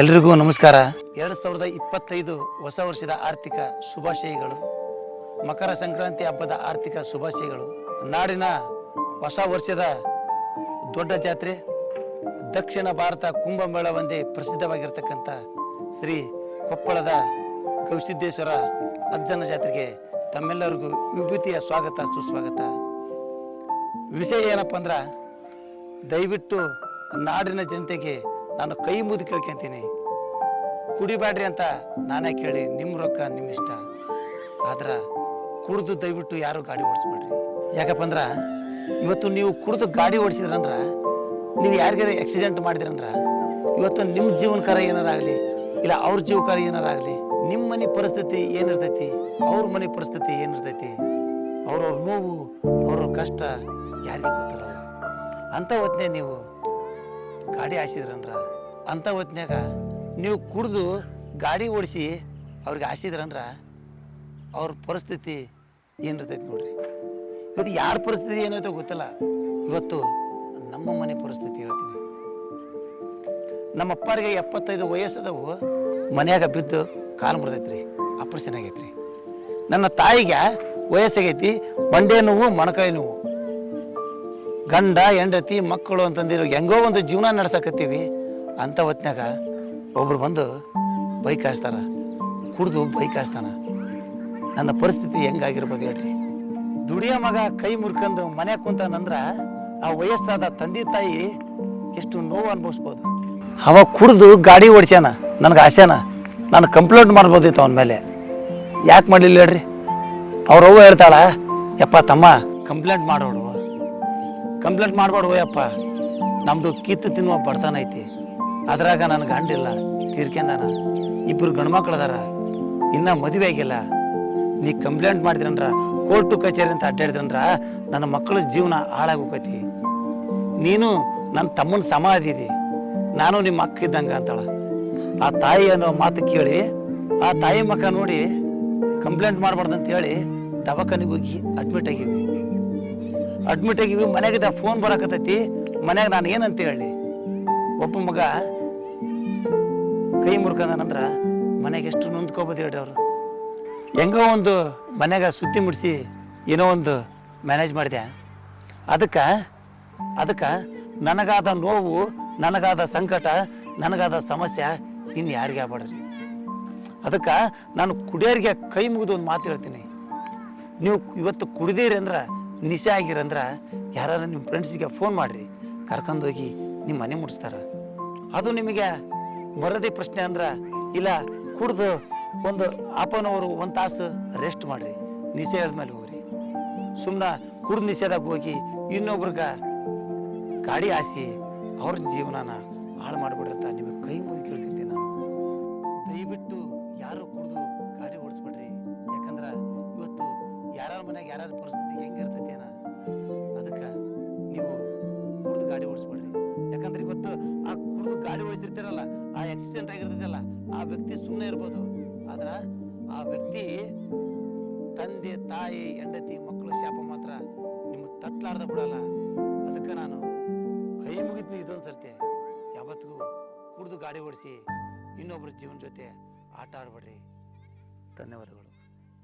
ಎಲ್ರಿಗೂ ನಮಸ್ಕಾರ. ಎರಡು ಸಾವಿರದ ಇಪ್ಪತ್ತೈದು ಹೊಸ ವರ್ಷದ ಆರ್ಥಿಕ ಶುಭಾಶಯಗಳು. ಮಕರ ಸಂಕ್ರಾಂತಿ ಹಬ್ಬದ ಆರ್ಥಿಕ ಶುಭಾಶಯಗಳು. ನಾಡಿನ ಹೊಸ ವರ್ಷದ ದೊಡ್ಡ ಜಾತ್ರೆ. ದಕ್ಷಿಣ ಭಾರತ ಕುಂಭಮೇಳ ಒಂದೇ ಪ್ರಸಿದ್ಧವಾಗಿರ್ತಕ್ಕಂಥ ಶ್ರೀ ಕೊಪ್ಪಳದ ಗವಿಸಿದ್ದೇಶ್ವರ ಅಜ್ಜನ ಜಾತ್ರೆಗೆ ತಮ್ಮೆಲ್ಲರಿಗೂ ವಿಭೂತಿಯ ಸ್ವಾಗತ, ಸುಸ್ವಾಗತ. ವಿಷಯ ಏನಪ್ಪ ಅಂದ್ರೆ ದಯವಿಟ್ಟು ನಾಡಿನ ಜನತೆಗೆ ನಾನು ಕೈ ಮುದಿ ಕೇಳ್ಕೊಂತೀನಿ. ಕುಡಿಬೇಡ್ರಿ ಅಂತ ನಾನೇ ಕೇಳಿ ನಿಮ್ಮ ರೊಕ್ಕ ನಿಮ್ಮ ಇಷ್ಟ. ಆದ್ರೆ ಕುಡಿದು ದಯವಿಟ್ಟು ಯಾರು ಗಾಡಿ ಓಡಿಸ್ಬೇಡ್ರಿ. ಯಾಕಪ್ಪ ಅಂದ್ರೆ ಇವತ್ತು ನೀವು ಕುಡಿದು ಗಾಡಿ ಓಡಿಸಿದ್ರಂದ್ರ, ನೀವು ಯಾರಿಗಾರ ಆಕ್ಸಿಡೆಂಟ್ ಮಾಡಿದ್ರಂದ್ರ, ಇವತ್ತು ನಿಮ್ಮ ಜೀವನಕಾರ ಏನಾರಾಗಲಿ ಇಲ್ಲ ಅವ್ರ ಜೀವಕಾರ ಏನಾರಾಗಲಿ ನಿಮ್ಮ ಮನೆ ಪರಿಸ್ಥಿತಿ ಏನಿರ್ತೈತಿ ಅವ್ರ ಮನೆ ಪರಿಸ್ಥಿತಿ ಏನಿರ್ತೈತಿ ಅವ್ರವ್ರ ನೋವು ಅವ್ರವ್ರ ಕಷ್ಟ ಯಾರಿಗೂ ಗೊತ್ತಿರಲ್ಲ. ಅಂಥ ಹೊತ್ತನೇ ನೀವು ಗಾಡಿ ಹಾಸಿದ್ರನ್ರ ಅಂಥ ಹೊತ್ನ್ಯಾಗ ನೀವು ಕುಡಿದು ಗಾಡಿ ಓಡಿಸಿ ಅವ್ರಿಗೆ ಹಾಸಿದ್ರನ್ರ ಅವ್ರ ಪರಿಸ್ಥಿತಿ ಏನಿರ್ತೈತೆ ನೋಡ್ರಿ. ಇವತ್ತು ಯಾರ ಪರಿಸ್ಥಿತಿ ಏನೈತೋ ಗೊತ್ತಲ್ಲ. ಇವತ್ತು ನಮ್ಮ ಮನೆ ಪರಿಸ್ಥಿತಿ ಹೇಳ್ತೀನಿ. ನಮ್ಮ ಅಪ್ಪರಿಗೆ ಎಪ್ಪತ್ತೈದು ವಯಸ್ಸದವು. ಮನ್ಯಾಗ ಬಿದ್ದು ಕಾಲು ಮುರಿದೈತ್ರಿ. ಆಗೈತೆ ಆಗೈತ್ರಿ. ನನ್ನ ತಾಯಿಗೆ ವಯಸ್ಸಾಗೈತಿ. ಮಂಡೆ ನೋವು, ಮೊಣಕಾಯಿ ನೋವು. ಗಂಡ, ಹೆಂಡತಿ, ಮಕ್ಕಳು ಅಂತಂದಿರೋ ಹೆಂಗೋ ಒಂದು ಜೀವನ ನಡ್ಸಕತ್ತೀವಿ. ಅಂಥ ಹೊತ್ನ್ಯಾಗ ಒಬ್ರು ಬಂದು ಬೈಕ್ ಹಾಸ್ತಾರ ಕುಡಿದು ಬೈಕ್ ಹಾಸ್ತಾನ ನನ್ನ ಪರಿಸ್ಥಿತಿ ಹೆಂಗಾಗಿರ್ಬೋದು ಹೇಳ್ರಿ. ದುಡಿಯ ಮಗ ಕೈ ಮುರ್ಕೊಂಡು ಮನೆ ಕುಂತಾನಂದ್ರ ಆ ವಯಸ್ಸಾದ ತಂದೆ ತಾಯಿ ಎಷ್ಟು ನೋವು ಅನುಭವಿಸ್ಬೋದು. ಅವ ಕುಡಿದು ಗಾಡಿ ಓಡಿಸ್ಯಾನ, ನನಗೆ ಆಸೆನ ನಾನು ಕಂಪ್ಲೇಂಟ್ ಮಾಡ್ಬೋದಿತ್ತು ಅವನ ಮೇಲೆ. ಯಾಕೆ ಮಾಡಲಿಲ್ಲ ಹೇಳ್ರಿ? ಅವ್ರವ್ವ ಹೇಳ್ತಾಳ, ಯಪ್ಪ ತಮ್ಮ, ಕಂಪ್ಲೇಂಟ್ ಮಾಡೋಡು ಕಂಪ್ಲೇಂಟ್ ಮಾಡ್ಬೇಡ ಹೋಯಪ್ಪ. ನಮ್ಮದು ಕಿತ್ತು ತಿನ್ನುವ ಬಡತನ ಐತಿ. ಅದ್ರಾಗ ನನ್ನ ಗಂಡಿಲ್ಲ, ತೀರ್ಕೆಂದಾನ. ಇಬ್ಬರು ಗಂಡ್ಮಕ್ಳು ಅದಾರ ಇನ್ನೂ ಮದುವೆ ಆಗಿಲ್ಲ. ನೀ ಕಂಪ್ಲೇಂಟ್ ಮಾಡಿದ್ರಂದ್ರ, ಕೋರ್ಟು ಕಚೇರಿ ಅಂತ ಅಡ್ಡಾಡಿದ್ರಂದ್ರ, ನನ್ನ ಮಕ್ಕಳ ಜೀವನ ಹಾಳಾಗೋಕೈತಿ. ನೀನು ನನ್ನ ತಮ್ಮನ ಸಮಾಧಿ ಅದಿದಿ ನಾನು ನಿಮ್ಮ ಅಕ್ಕ ಇದ್ದಂಗ ಅಂತಾಳ. ಆ ತಾಯಿ ಅನ್ನೋ ಮಾತು ಕೇಳಿ, ಆ ತಾಯಿ ಮಕ್ಕ ನೋಡಿ ಕಂಪ್ಲೇಂಟ್ ಮಾಡಬಾರ್ದು ಅಂತ ಹೇಳಿ ದವಾಖಾನೆಗೆ ಹೋಗಿ ಅಡ್ಮಿಟ್ ಆಗಿವಿ ಅಡ್ಮಿಟ್ ಆಗಿವಿ ಮನೆಗಿದ್ದ ಫೋನ್ ಬರಕತ್ತೈತಿ. ಮನೆಗೆ ನಾನು ಏನಂತ ಹೇಳಿ? ಒಬ್ಬ ಮಗ ಕೈ ಮುರ್ಕಂದನಂದ್ರ ಮನೆಗೆ ಎಷ್ಟು ನೊಂದ್ಕೋಬೋದು ಹೇಳ್ರಿ ಅವರು. ಹೆಂಗೋ ಒಂದು ಮನೆಗೆ ಸುದ್ದಿ ಮುಡಿಸಿ ಏನೋ ಒಂದು ಮ್ಯಾನೇಜ್ ಮಾಡಿದೆ. ಅದಕ್ಕೆ ಅದಕ್ಕೆ ನನಗಾದ ನೋವು, ನನಗಾದ ಸಂಕಟ, ನನಗಾದ ಸಮಸ್ಯೆ ಇನ್ನು ಯಾರಿಗೆ ಆಗ್ಬಾಡ್ರಿ ಅದಕ್ಕೆ ನಾನು ಕುಡಿಯೋರಿಗೆ ಕೈ ಮುಗಿದು ಒಂದು ಮಾತು ಹೇಳ್ತೀನಿ. ನೀವು ಇವತ್ತು ಕುಡಿದೀರಿ ಅಂದ್ರೆ ನಿಶೆ ಆಗಿರಂದ್ರೆ ಯಾರು ನಿಮ್ಮ ಫ್ರೆಂಡ್ಸಿಗೆ ಫೋನ್ ಮಾಡಿರಿ. ಕರ್ಕೊಂಡೋಗಿ ನಿಮ್ಮ ಮನೆ ಮುಡಿಸ್ತಾರ. ಅದು ನಿಮಗೆ ಮರದೆ ಪ್ರಶ್ನೆ ಅಂದ್ರೆ ಇಲ್ಲ ಕುಡ್ದು ಒಂದು ಅಪ್ಪನವರು ಒಂದು ತಾಸು ರೆಸ್ಟ್ ಮಾಡಿರಿ. ನಿಶೆ ಹೇಳಿದ್ಮೇಲೆ ಹೋಗ್ರಿ. ಸುಮ್ಮನೆ ಕುಡ್ದು ನಿಶೆದಾಗ ಹೋಗಿ ಇನ್ನೊಬ್ರಿಗೆ ಗಾಡಿ ಹಾಸಿ ಅವ್ರ ಜೀವನನ ಹಾಳು ಮಾಡಿಬಿಡುತ್ತ ನಿಮಗೆ ಕೈ ಮುಗಿ ಕೇಳ್ತಿದ್ದೆ ನಾನು. ದಯವಿಟ್ಟು ಯಾರು ಕುಡ್ದು ಯಾರ್ಯಾರ ಮನ್ಯಾಗ ಯಾರ್ಯಾರ ಪರಿಸ್ಥಿತಿ ಹೆಂಗಿರ್ತೈತಿ ಏನ ಅದಕ್ಕೆ ನೀವು ಕುಡಿದು ಗಾಡಿ ಓಡಿಸ್ಬೇಡ್ರಿ ಯಾಕಂದ್ರೆ ಇವತ್ತು ಆ ಕುಡ್ದು ಗಾಡಿ ಓಡಿಸಿರ್ತೀರಲ್ಲ, ಆ ಆಕ್ಸಿಡೆಂಟ್ ಆಗಿರ್ತೈತಲ್ಲ, ಆ ವ್ಯಕ್ತಿ ಸುಮ್ಮನೆ ಇರ್ಬೋದು. ಆದ್ರೆ ಆ ವ್ಯಕ್ತಿ ತಂದೆ, ತಾಯಿ, ಹೆಂಡತಿ, ಮಕ್ಕಳು ಶಾಪ ಮಾತ್ರ ನಿಮ್ಮ ತಟ್ಲಾರ್ದ ಬಿಡಲ್ಲ. ಅದಕ್ಕೆ ನಾನು ಕೈ ಮುಗಿದ್ನಿ ಇದೊಂದು ಸರ್ತಿ. ಯಾವತ್ತಿಗೂ ಕುಡಿದು ಗಾಡಿ ಓಡಿಸಿ ಇನ್ನೊಬ್ಬರ ಜೀವನ ಜೊತೆ ಆಟ ಆಡ್ಬೇಡ್ರಿ. ಧನ್ಯವಾದಗಳು.